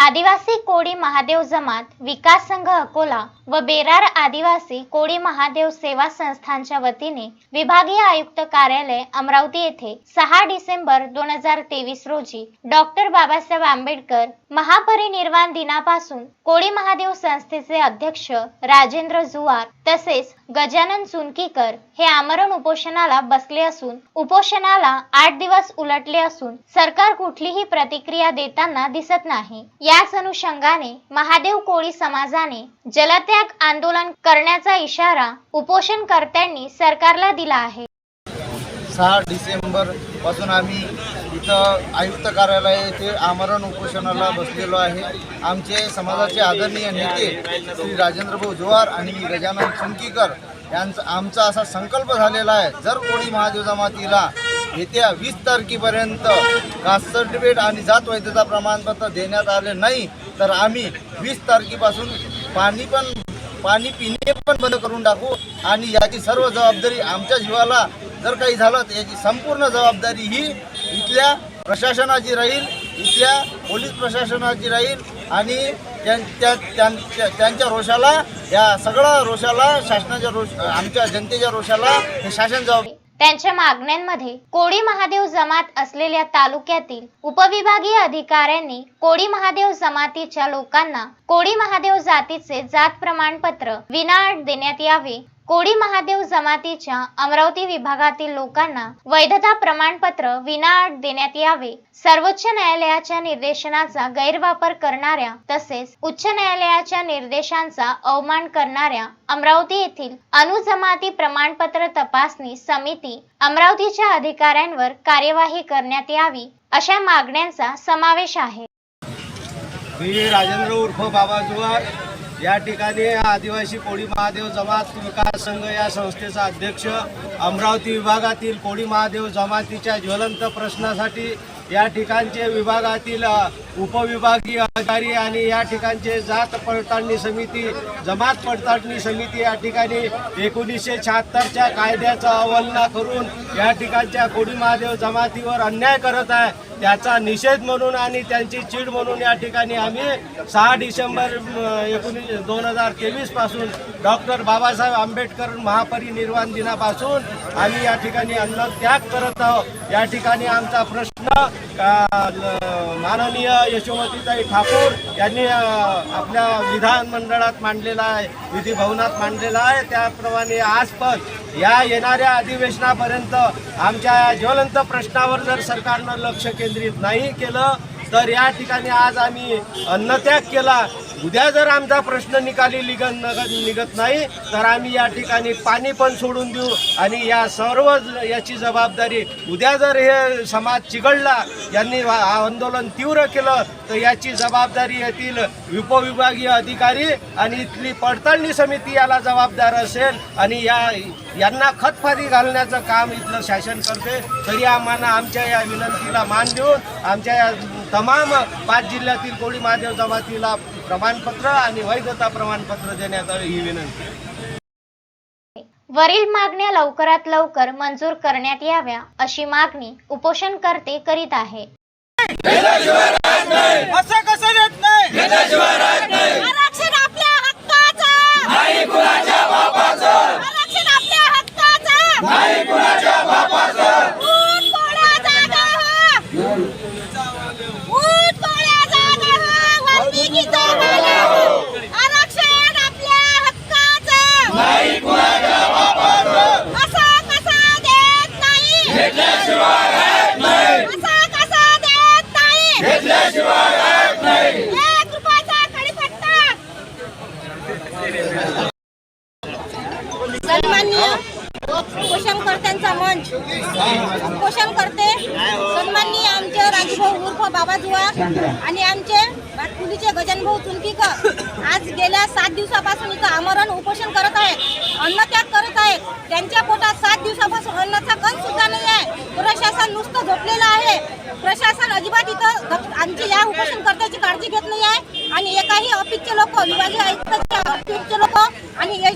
आदिवासी कोळी महादेव जमात विकास संघ अकोला व बेरार आदिवासी कोळी महादेव सेवा संस्थांच्या वतीने विभागीय आयुक्त कार्यालय अमरावती येथे सहा डिसेंबर दोन हजार तेवीस रोजी डॉक्टर बाबासाहेब आंबेडकर महापरिनिर्वाण दिनापासून कोळी महादेव संस्थेचे अध्यक्ष राजेंद्र जुवार तसेच गजानन चुनकीकर हे आमरण उपोषणाला बसले असून उपोषणाला आठ दिवस उलटले असून सरकार कुठलीही प्रतिक्रिया देताना दिसत नाही. याच अनुषंगाने महादेव कोळी समाजाने जलत्याग आंदोलन करण्याचा इशारा उपोषणकर्त्यांनी सरकारला दिला आहे. सहा डिसेंबरपासून आम्ही इथं आयुक्त कार्यालय येथे आमरण उपोषणाला बसलेलो आहे. आमचे समाजाचे आदरणीय नेते श्री राजेंद्र भाऊ जोहार आणि गजानन चुंकीकर यांचा आमचा असा संकल्प झालेला आहे. जर कोणी महादेव जमातीला येत्या वीस तारखेपर्यंत कास्ट सर्टिफिकेट आणि जात वैधता प्रमाणपत्र देण्यात आले नाही तर आम्ही वीस तारखेपासून पाणी पण पाणी पिणे पण बंद करून टाकू आणि याची सर्व जबाबदारी आमच्या जीवाला जर काही झालं तर याची संपूर्ण जबाबदारी ही इथल्या प्रशासनाची राहील इथल्या पोलीस प्रशासनाची राहील आणि त्यां- त्या- त्यांच्या रोषाला या सगळ्या रोषाला शासनाच्या रोष आमच्या जनतेच्या रोषाला हे शासन जबाब त्यांच्या मागण्यांमध्ये कोळी महादेव जमात असलेल्या तालुक्यातील उपविभागीय अधिकाऱ्यांनी कोळी महादेव जमातीच्या लोकांना कोळी महादेव जातीचे जात प्रमाणपत्र विनाअट देण्यात यावे. कोळी महादेव जमातीच्या अमरावती विभागातील लोकांना वैधता प्रमाणपत्र विनाअट देण्यात यावे. सर्वोच्च न्यायालयाच्या निर्देशनाचा गैरवापर करणाऱ्या तसेच उच्च न्यायालयाच्या निर्देशांचा अवमान करणाऱ्या अमरावती येथील अनुजमाती प्रमाणपत्र तपासणी समिती अमरावतीच्या अधिकाऱ्यांवर कार्यवाही करण्यात यावी अशा मागण्यांचा समावेश आहे. मी राजेंद्र उर्फ बाबा या ठिकाणी आदिवासी कोळी महादेव जमात विकास संघ या संस्थेचा अध्यक्ष अमरावती विभागातील कोळी महादेव जमातीच्या ज्वलंत प्रश्नासाठी या ठिकाणचे विभागातील उपविभागीय अधिकारी आणि या ठिकाणचे जात पडताळणी समिती जमात पडताळणी समिती या ठिकाणी एकोणीसशे शहात्तरच्या कायद्याचा अवलना करून या ठिकाणच्या कोडी महादेव जमातीवर अन्याय करत आहे. त्याचा निषेध म्हणून आणि त्यांची चीड म्हणून या ठिकाणी आम्ही सहा डिसेंबर एकोणीस दोन हजार तेवीसपासून डॉक्टर बाबासाहेब आंबेडकर महापरिनिर्वाण दिनापासून आम्ही या ठिकाणी अन्न त्याग करत आहोत. या ठिकाणी आमचा प्रश्न माननीय यशोमतीताई ठाकूर यांनी आपल्या विधानमंडळात मांडलेला आहे विधी भवनात मांडलेला आहे. त्याप्रमाणे आज पण या येणाऱ्या अधिवेशनापर्यंत आमच्या या ज्वलंत प्रश्नावर जर सरकारनं लक्ष केंद्रित नाही केलं तर या ठिकाणी आज आम्ही अन्नत्याग केला. उद्या जर आमचा प्रश्न निकाली निघत नगत निघत नाही तर आम्ही या ठिकाणी पाणी पण सोडून देऊ आणि या सर्व याची जबाबदारी उद्या जर हे समाज चिघळला यांनी आंदोलन तीव्र केलं तर याची जबाबदारी येथील उपविभागीय अधिकारी आणि इथली पडताळणी समिती याला जबाबदार असेल आणि या यांना खतफादी घालण्याचं काम इथलं शासन करते तरी आम्हाला आमच्या या विनंतीला मान देऊन आमच्या या तमाम पाच जिल्ह्यातील कोळी महादेव जमातीला प्रमाणपत्र आणि वैधता प्रमाणपत्र देण्यात आले ही विनंती. वरील मागण्या लवकरात लवकर मंजूर करण्यात याव्या अशी मागणी उपोषणकर्ते करीत आहे असं कसं देत नाही? आरक्षण आपल्या हक्काचं. नाही कुणाच्या बापाचं आरक्षण आपल्या हक्काचं. नाही कुणाच्या बापाचं ऊट पोळ्या जागा हो ऊट पोळ्या जागा हो वाल्मिकीचा माला हो आरक्षण आपल्या हक्काचं नाही कुणाच्या बापाचं असं कसं देत नाही घेतल्याशिवाय असं कसं देत नाही एक रुपयाचा कडीपत्ता सन्माननीय पोषणकर्त्यांचा मंच. पोषणकर्ते सन्माननीय आमचे राजूभाऊ उर्फ बाबाजुवा आणि आमचे भातकुलीचे गजानभाऊ चुनकीकर आज गेल्या सात दिवसापासून इथं आमरण उपोषण करत आहेत अन्नत्याग करत आहेत. त्यांच्या पोटात सात दिवसापासून अन्नाचा कण सुद्धा नाही आहे. प्रशासन नुसतं झोपलेलं आहे. प्रशासन अजिबात इथं आमची या उपोषणकर्त्याची काळजी घेत नाही आहे. आणि एकाही ऑफिसचे लोक विभागीय आयुक्त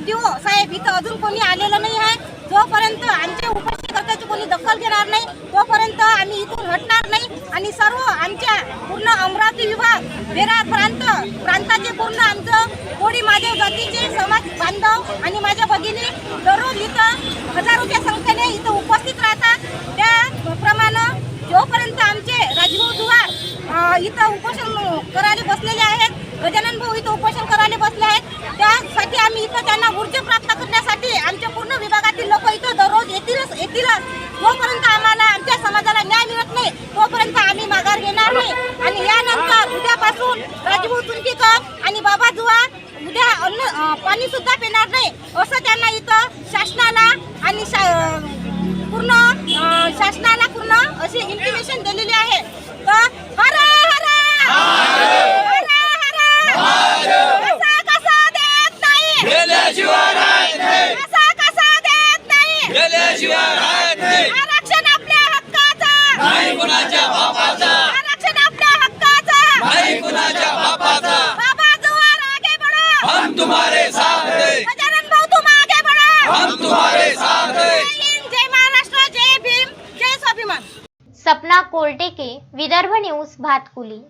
देऊ. डी ओ साहेब इथं अजून कोणी आलेलं नाही आहे. जोपर्यंत आमच्या उपोषणकर्त्याची कोणी दखल घेणार नाही तोपर्यंत आम्ही इथून हटणार नाही. आणि सर्व आमच्या पूर्ण अमरावती विभाग विरार प्रांत प्रांताचे पूर्ण आमचं कोळी महादेव जातीचे समाज बांधव आणि माझ्या भगिनी दररोज इथं हजारोच्या संख्येने इथं उपस्थित राहतात. त्याप्रमाणे जोपर्यंत आमचे राजभाऊ दुवार इथं उपोषण करायला बसलेले आहेत गजानन भाऊ इथं उपोषण करायला बसले आहेत त्यासाठी आम्ही इथं त्यांना ऊर्जा प्राप्त करण्यासाठी आमच्या पूर्ण विभागातील लोक इथं दररोज येतीलच येतीलच जोपर्यंत आम्हाला आमच्या समाजाला न्याय मिळत नाही तोपर्यंत आम्ही माघार घेणार नाही आणि यानंतर उद्यापासून राजभाऊ तुर्कीकर आणि बाबा जुवा उद्या अन्न पाणी सुद्धा पिणार नाही असं त्यांना इथं शासनाला आणि शा- पूर्ण शासनाला पूर्ण अशी इंटिमेशन दिलेली आहे. तर हर नाही. नाही. आरक्षण आपल्या हक्काचं. आरक्षण आपल्या हक्काचं बाबा जुवार आगे बढ़ो. हम तुम्हारे साथ हैं. गजानन भाऊ तुम आगे बढ़ो. हम तुम्हारे साथ हैं. जय हिंद जय महाराष्ट्र जय भीम जय स्वाभिमान. सपना कोलटेके विदर्भ न्यूज भातकुली।